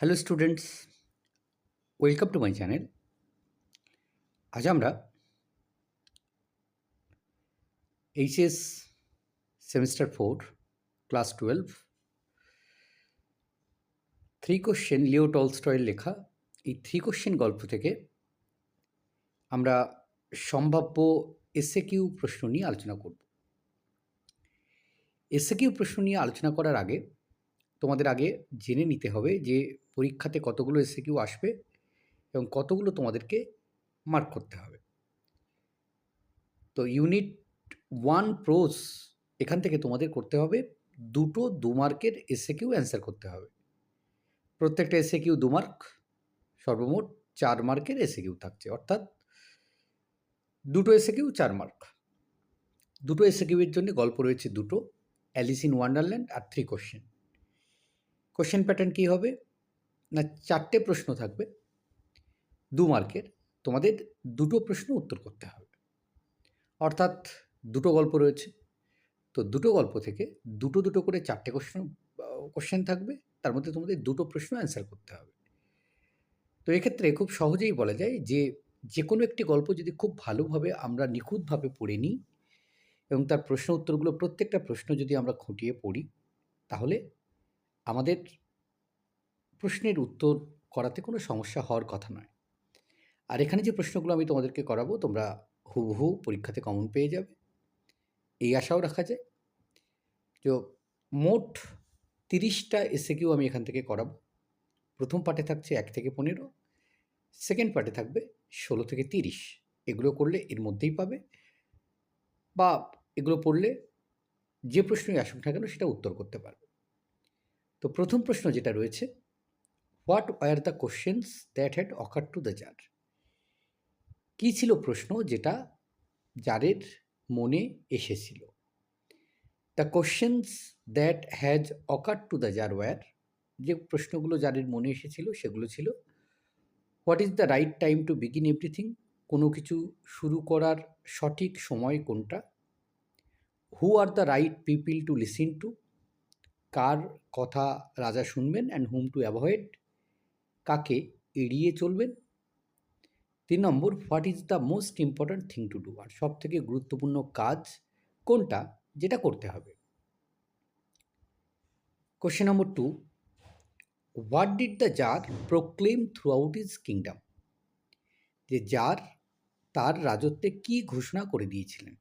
Hello students welcome to my channel আজ আমরা HS semester four class twelve three question Leo টলস্টয়ের লেখা। এই three question গল্প থেকে আমরা সম্ভাব্য এসএ কিউ প্রশ্ন নিয়ে আলোচনা করব। এসএ কিউ প্রশ্ন নিয়ে আলোচনা করার আগে তোমাদের আগে জেনে নিতে হবে যে পরীক্ষাতে কতগুলো এসে কিউ আসবে এবং কতগুলো তোমাদেরকে মার্ক করতে হবে। তো ইউনিট ওয়ান প্রোস এখান থেকে তোমাদের করতে হবে দুটো দু মার্কের এসে কিউ অ্যান্সার করতে হবে। প্রত্যেকটা এসে কিউ দু মার্ক সর্বমোট চার মার্কের এসে কিউ থাকছে, অর্থাৎ দুটো এসে কিউ চার মার্ক। দুটো এসে কিউয়ের জন্য গল্প রয়েছে দুটো অ্যালিস ইন ওয়ান্ডারল্যান্ড আর থ্রি কোশ্চেন কোশ্চেন প্যাটার্ন কী হবে? না, চারটে প্রশ্ন থাকবে। দু মার্কের। তোমাদের দুটো প্রশ্ন উত্তর করতে হবে। অর্থাৎ দুটো গল্প রয়েছে। তো দুটো গল্প থেকে দুটো দুটো করে চারটে কোশ্চেন কোশ্চেন থাকবে। তার মধ্যে তোমাদের দুটো প্রশ্ন অ্যান্সার করতে হবে। তো এক্ষেত্রে খুব সহজেই বলা যায় যে যে কোনো একটি গল্প যদি খুব ভালোভাবে আমরা নিখুঁতভাবে পড়ে নিই এবং তার প্রশ্ন উত্তরগুলো প্রত্যেকটা প্রশ্ন যদি আমরা খুঁটিয়ে পড়ি, তাহলে আমাদের প্রশ্নের উত্তর করাতে কোনো সমস্যা হওয়ার কথা নয়। আর এখানে যে প্রশ্নগুলো আমি তোমাদেরকে করাবো, তোমরা হুবহু পরীক্ষাতে কমন পেয়ে যাবে। এই আশাও রাখা যায়। তো মোট তিরিশটা এসে কিউ আমি এখান থেকে করাবো। প্রথম পার্টে থাকছে এক থেকে পনেরো সেকেন্ড পার্টে থাকবে ষোলো থেকে তিরিশ। এগুলো করলে এর মধ্যেই পাবে। বা এগুলো পড়লে যে প্রশ্নই আসুক না কেন, সেটা উত্তর করতে পারবে। তো প্রথম প্রশ্ন যেটা রয়েছে what were the questions that had occur to the tsar কী ছিল প্রশ্ন যেটা জারের মনে এসেছিল? The questions that has occur to the tsar were যে প্রশ্নগুলো জারের মনে এসেছিল সেগুলো ছিল what is the right time to begin everything কোনো কিছু শুরু করার সঠিক সময় কোনটা? Who are the right people to listen to কার কথা রাজা শুনবেন অ্যান্ড হুম টু অ্যাভয়েড কাকে এড়িয়ে চলবেন? তিন number what is the most important thing to do আর সব থেকে গুরুত্বপূর্ণ কাজ কোনটা? যেটা করতে হবে। Question number two what did the tsar proclaim throughout his kingdom যে জার তার রাজত্বে কি ঘোষণা করে দিয়েছিলেন?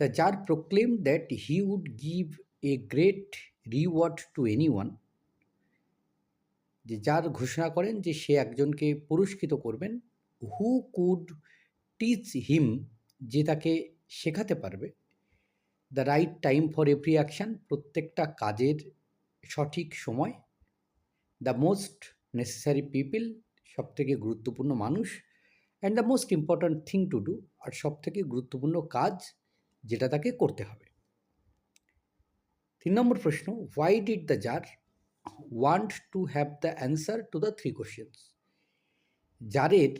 The tsar proclaim that he would give a great reward to anyone যে যার ঘোষণা করেন যে সে একজনকে পুরস্কৃত করবেন হু কুড টিচ হিম যে তাকে শেখাতে পারবে the right time for every action প্রত্যেকটা কাজের সঠিক সময় দ্য মোস্ট নেসেসারি পিপল সব থেকে গুরুত্বপূর্ণ মানুষ and the most important thing to do আর সব থেকে গুরুত্বপূর্ণ কাজ যেটা তাকে করতে হবে। তিন নম্বর প্রশ্ন why did the tsar want to have the answer to the three questions যারের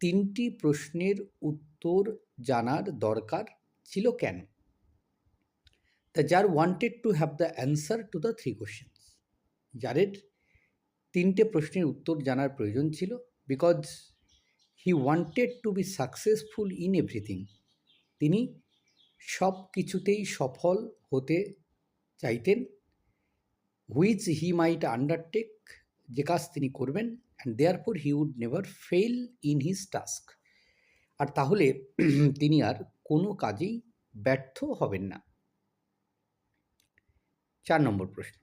তিনটি প্রশ্নের উত্তর জানার দরকার ছিল কেন? দ্য যার wanted to have the answer to the three questions যারের তিনটে প্রশ্নের উত্তর জানার প্রয়োজন ছিল because he wanted to be successful in everything তিনি সব কিছুতেই সফল হতে চাইতেন হুইচ হি মাইট আন্ডারটেক যে কাজ তিনি করবেন and therefore he would never fail in his task আর তাহলে তিনি আর কোনো কাজেই ব্যর্থ হবেন না। চার নম্বর প্রশ্ন।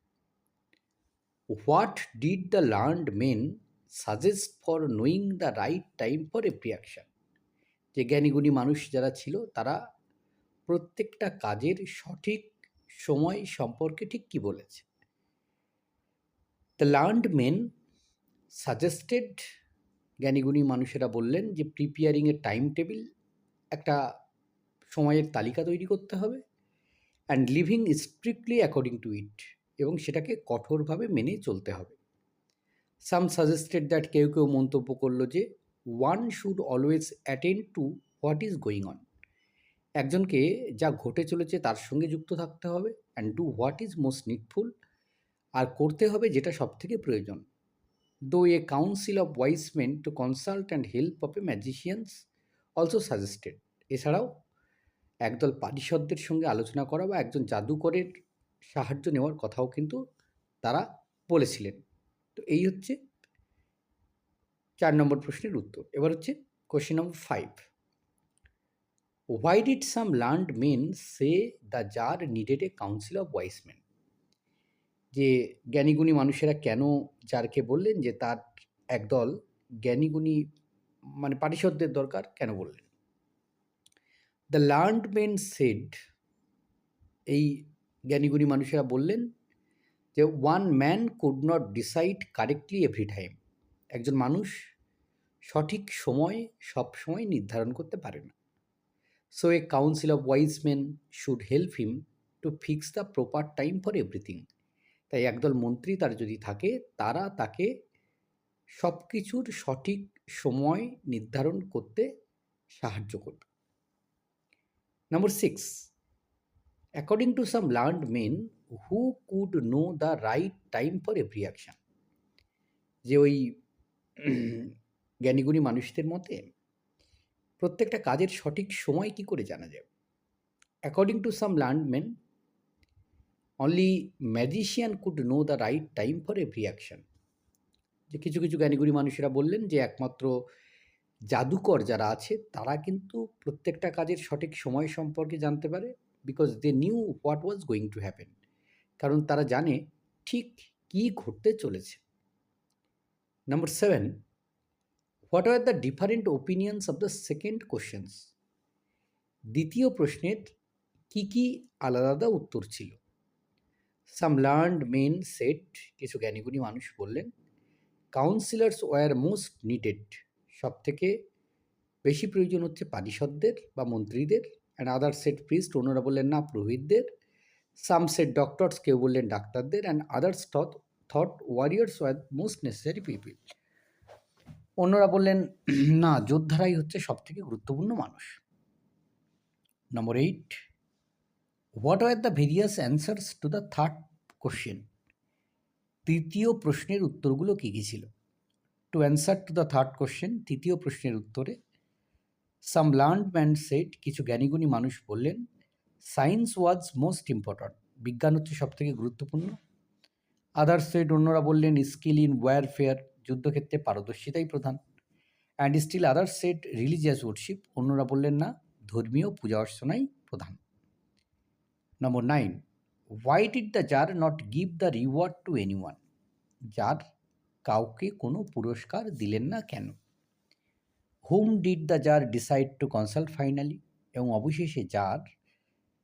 What did the learned men suggest for knowing the right time for every action যে জ্ঞানীগুণী মানুষ যারা ছিল, তারা প্রত্যেকটা কাজের সঠিক সময় সম্পর্কে ঠিক কী বলেছে? দ্য লার্নড মেন সাজেস্টেড জ্ঞানীগুণী মানুষেরা বললেন যে প্রিপেয়ারিংয়ের টাইম টেবিল একটা সময়ের তালিকা তৈরি করতে হবে and living strictly according to it এবং সেটাকে কঠোরভাবে মেনে চলতে হবে। সাম সাজেস্টেড দ্যাট কেউ কেউ মন্তব্য করল যে one should always attend to what is going on একজনকে যা ঘটে চলেছে তার সঙ্গে যুক্ত থাকতে হবে and do what is most needful আর করতে হবে যেটা সবথেকে প্রয়োজন। Though a council of wise men to consult and help of a magicians also suggested এছাড়াও একদল পারিষদদের সঙ্গে আলোচনা করা বা একজন জাদুকরের সাহায্য নেওয়ার কথাও কিন্তু তারা বলেছিলেন। তো এই হচ্ছে চার নম্বর প্রশ্নের উত্তর। এবার হচ্ছে question number five why did some learned men say the tsar needed a council of wise men যে জ্ঞানীগুণী মানুষেরা কেন জারকে বললেন? যে তার একদল জ্ঞানীগুণী মানে পারিষদদের দরকার কেন বললেন? দ্য লার্নড মেন সেড এই জ্ঞানীগুণী মানুষেরা বললেন যে one man could not decide correctly every time একজন মানুষ সঠিক সময় সব সময় নির্ধারণ করতে পারে না। So a council of wise men should help him to fix the proper time for everything তাই একদল মন্ত্রী তার যদি থাকে, তারা তাকে সব কিছুর সঠিক সময় নির্ধারণ করতে সাহায্য করবে। Number six according to some learned men who could know the right time for every action যে ওই জ্ঞানীগুণী মানুষদের মতে প্রত্যেকটা কাজের সঠিক সময় কি করে জানা যাবে according to some learn men only magician could know the right time for every action যে কিছু কিছু জ্ঞানীগুণী মানুষেরা বললেন যে একমাত্র জাদুকর যারা আছে, তারা কিন্তু প্রত্যেকটা কাজের সঠিক সময় সম্পর্কে জানতে পারে because they knew what was going to happen কারণ তারা জানে ঠিক কী ঘটতে চলেছে। Number seven what are the different opinions of the second questions দ্বিতীয় প্রশ্নের কি কি আলাদা আলাদা উত্তর ছিল? সাম লার্নড মেন সেট কিছু জ্ঞানীগুণী মানুষ বললেন কাউন্সিলার্স ওয়ার মোস্ট নিডেড সব থেকে বেশি প্রয়োজন হচ্ছে পারিষদদের বা মন্ত্রীদের অ্যান্ড আদার সেট প্রিস্ট অন্যরা বললেন, না, পুরোহিতদের। সাম সেট ডক্টরস কেউ বললেন, ডাক্তারদের। And others thought thought warriors were most necessary people অন্যরা বললেন, না, যোদ্ধারাই হচ্ছে সব থেকে গুরুত্বপূর্ণ মানুষ। Number eight what are the various answers to the third question তৃতীয় প্রশ্নের উত্তরগুলো কী কী ছিল? To answer to the third question তৃতীয় প্রশ্নের উত্তরে সাম লার্নড ম্যান সেট কিছু জ্ঞানীগুণী মানুষ বললেন সায়েন্স ওয়াজ মোস্ট ইম্পর্ট্যান্ট বিজ্ঞান হচ্ছে সব থেকে গুরুত্বপূর্ণ। আদার সেট অন্যরা বললেন স্কিল ইন ওয়ারফেয়ার যুদ্ধক্ষেত্রে পারদর্শিতাই প্রধান। And still other set religious worship অন্যরা বললেন না, ধর্মীয় পূজা অর্চনাই প্রধান। Number nine why did the tsar not give the reward to anyone যার কাউকে কোনো পুরস্কার দিলেন না কেন? Whom did the tsar decide to consult finally এবং অবশেষে যার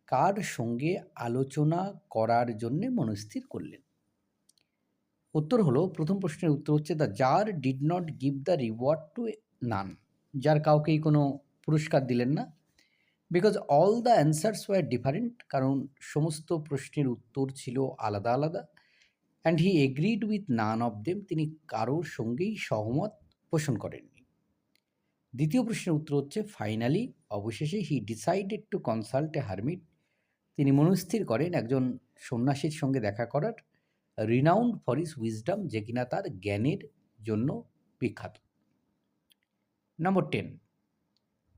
কার সঙ্গে আলোচনা করার জন্যে মনস্থির করলেন? উত্তর হলো, প্রথম প্রশ্নের উত্তর হচ্ছে the tsar did not give the reward to none যার কাউকেই কোনো পুরস্কার দিলেন না। Because all the answers were different কারণ সমস্ত প্রশ্নের উত্তর ছিল আলাদা আলাদা। And he agreed with none of them তিনি কারোর সঙ্গেই সহমত পোষণ করেননি। দ্বিতীয় প্রশ্নের উত্তর হচ্ছে ফাইনালি অবশেষে he decided to consult a hermit তিনি মনস্থির করেন একজন সন্ন্যাসীর সঙ্গে দেখা করার। রিনাউন্ড ফর ইস উইজডম যে কিনা তার জ্ঞানের জন্য বিখ্যাত। Number ten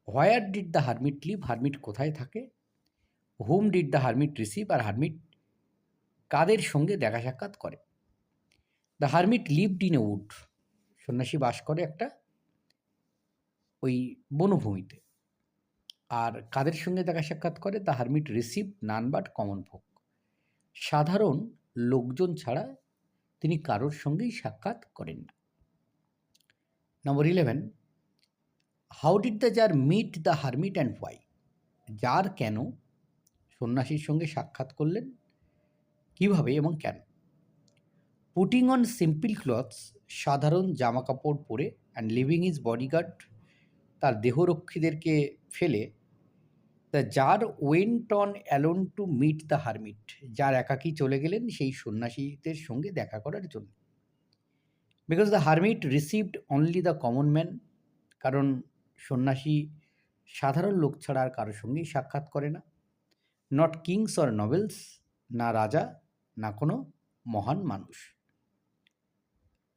where did the hermit live hermit কোথায় থাকে? Whom did the hermit receive R hermit কাদের সঙ্গে দেখা সাক্ষাৎ করে? The hermit lived in a wood সন্ন্যাসী বাস করে একটা ওই বনভূমিতে। আর কাদের সঙ্গে দেখা সাক্ষাৎ করে? The hermit receive none but common folk সাধারণ লোকজন ছাড়া তিনি কারোর সঙ্গেই সাক্ষাৎ করেন না। Number eleven how did the tsar meet the hermit and why যার কেন সন্ন্যাসীর সঙ্গে সাক্ষাৎ করলেন? কীভাবে এবং কেন? পুটিং অন সিম্পল ক্লথস সাধারণ জামা কাপড় পরে অ্যান্ড লিভিং ইজ বডিগার্ড তার দেহরক্ষীদেরকে ফেলে দ্য যার went on alone to meet the hermit যার একাকী চলে গেলেন সেই সন্ন্যাসীদের সঙ্গে দেখা করার জন্য। Because the hermit received only the common man কারণ সন্ন্যাসী সাধারণ লোক ছাড়া আর কারোর সঙ্গেই সাক্ষাৎ করে না। নট কিংস অর নভেলস না রাজা, না কোনো মহান মানুষ।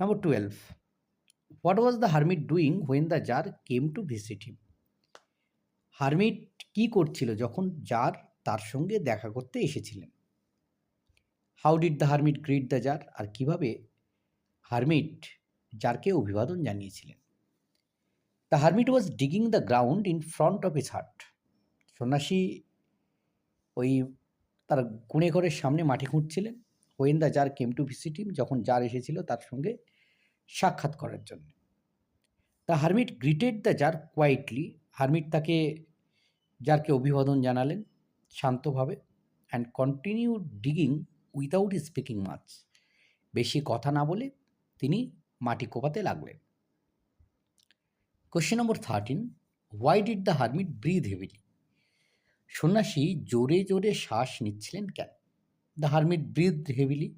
Number twelve what was the hermit doing when the tsar came to visit him hermit কি করছিল যখন জার তার সঙ্গে দেখা করতে এসেছিলেন? How did the hermit greet the tsar আর কীভাবে হারমিট জারকে অভিবাদন জানিয়েছিলেন? The hermit was digging the ground in front of his hut সন্ন্যাসী ওই তার গুণে ঘরের সামনে মাটি খুঁড়ছিলেন। When the tsar came to visit him যখন জার এসেছিল তার সঙ্গে সাক্ষাৎ করার জন্য। The hermit greeted the tsar quietly hermit তাকে জারকে অভিবাদন জানালেন শান্তভাবে and continue digging without speaking much বেশি কথা না বলে তিনি মাটি কোপাতে লাগলেন। Question number thirteen why did the hermit breathe heavily সন্ন্যাসী জোরে জোরে শ্বাস নিচ্ছিলেন কেন? The hermit breathe heavily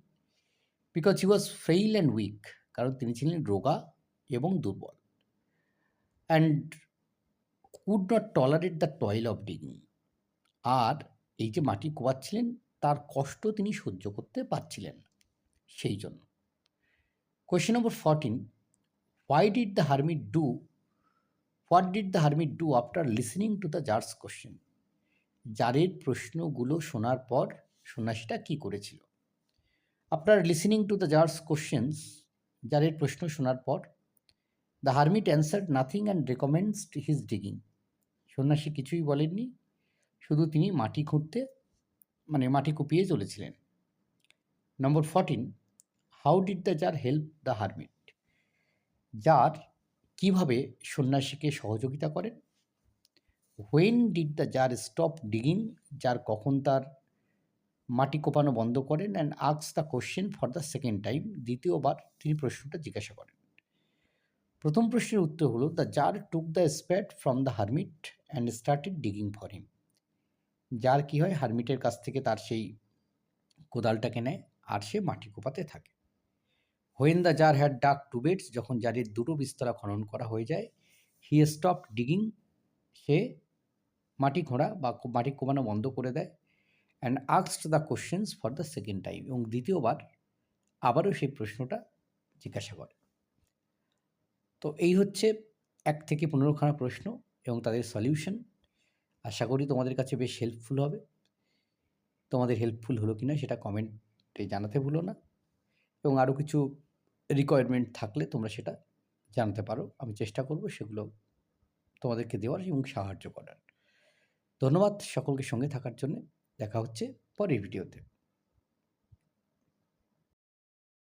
because he was frail and weak কারণ তিনি ছিলেন রোগা এবং দুর্বল। And could not tolerate the toil of digging আর এই যে মাটি কোয়াচ্ছিলেন, তার কষ্ট তিনি সহ্য করতে পারছিলেন সেই জন্য। Question number fourteen why did the hermit do what did the hermit do after listening to the tsar's question জারের প্রশ্নগুলো শোনার পর সন্ন্যাসীটা কী করেছিল? After listening to the tsar's questions জারের প্রশ্ন শোনার পর the hermit answered nothing and recommends his digging সন্ন্যাসী কিছুই বলেননি। শুধু তিনি মাটি খুঁড়তে মানে মাটি কুপিয়ে চলেছিলেন। Number fourteen how did the tsar help the hermit tsar কীভাবে সন্ন্যাসীকে সহযোগিতা করেন? When did the tsar stop digging যার কখন তার মাটি কোপানো বন্ধ করেন? And আক্স the question for the second time দ্বিতীয়বার তিনি প্রশ্নটা জিজ্ঞাসা করেন। প্রথম প্রশ্নের উত্তর হলো the tsar took the spade from the hermit and started digging for him যার কী হয়? হারমিটের কাছ থেকে তার সেই কোদালটাকে নেয় আর সে মাটি কোপাতে থাকে। When the tsar had dug two beds যখন জারের দুটো বিস্তরা খনন করা হয়ে যায় হি স্টপ ডিগিং সে মাটি খোঁড়া বা মাটি কোপানো বন্ধ করে দেয় and আক্সড the questions for the second time এবং দ্বিতীয়বার আবারও সেই প্রশ্নটা জিজ্ঞাসা করে। তো এই হচ্ছে এক থেকে পনেরোখানা প্রশ্ন এবং তাদের সলিউশন আশা করি তোমাদের কাছে বেশ হেল্পফুল হবে। তোমাদের হেল্পফুল হলো কি না সেটা কমেন্টে জানাতে ভুলো না। এবং আরও কিছু রিকোয়ারমেন্ট থাকলে তোমরা সেটা জানতে পারো। আমি চেষ্টা করব সেগুলো তোমাদেরকে দেওয়ার এবং সাহায্য করার। ধন্যবাদ সকলকে সঙ্গে থাকার জন্য। দেখা হচ্ছে পরের ভিডিওতে